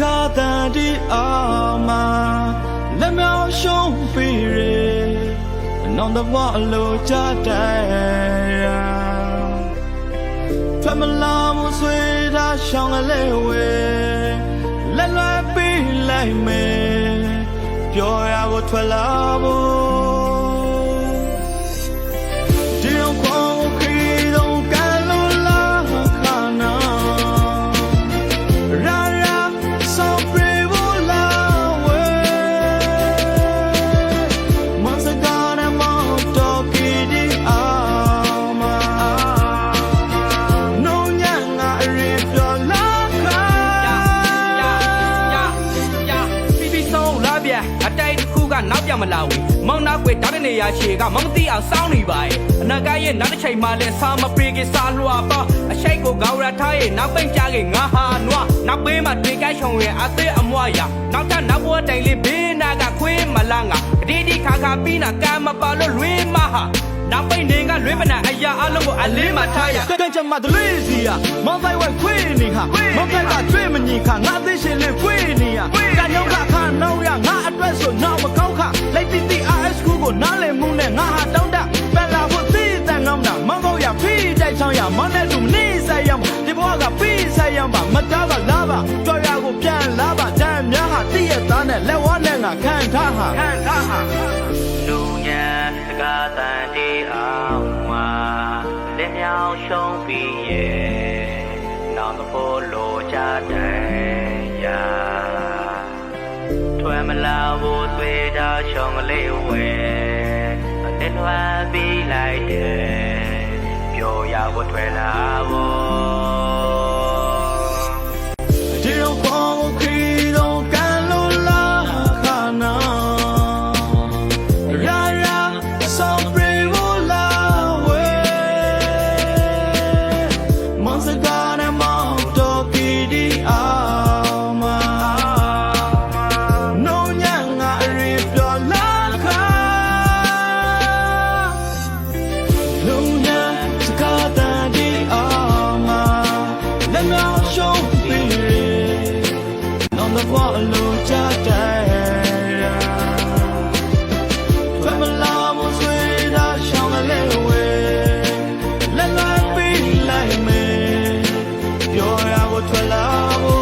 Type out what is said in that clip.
ကားတန်ဒီအာမလက်မြောင်ရှုံးပြီးရနောင်တဘအလိုချတဲ့ဖမလာမဆွေတာရှောင်းကလေးဝဲလက်လွယ်ပြီးလိုက်မယ်ပြောရကိုထွက်လာဖို့ နောက်ပြမလာဘူးမောင်နာကွယ်ဓာတ်နေရာရှည်ကမမသိအောင်စောင်းနေပါရဲ့အနာကရဲ့နောက်တစ်ချိန်မှလည်းစားမပေးခင်စားလွှာပါအရှိတ်ကိုကောင်းရထားရဲ့နောက်ပိတ်ကြခင်ငါဟာနွားနောက်ပေးမှတွေ့ကြရှုံရဲ့အသေးအမွားရနောက်ထပ်နောက်ဘဝတိုင်လေးဘေးနာကခွေးမလာငါအဒီဒီခါခါပြီးနာကံမပါလို့လွေးမဟာနောက်ပိတ်နေကလွေးမနာအရာအလုံးကိုအလေးမှထားရကံချမတလေးစီရမောင်ဆိုင်ဝဲခွေးနေခါမောင်ဆိုင်ကကျွေးမညီခါငါအသေးရှင်လေးခွေးနေရကံ ဟာခန္ဓာဟာလူညံတကားတန်တေးအောင်ဝါလက်မြောင်ရှုံးပြီးရဲ့နောင်သဖို့လိုချတဲ့ရာထွယ်မလာဘူးသွေးတာရှုံးလေးဝဲအတင်းဝါပြီးလိုက်တယ်ပြောရဖို့ထွယ်လာဖို့ မပွားအလိုချတဲ့ထွက်မလာမဆွေးသာရှောင်းလဲဝဲလက်လိုက်ပြီးလိုက်မယ်ပြောရဖို့ထွက်လာဖို့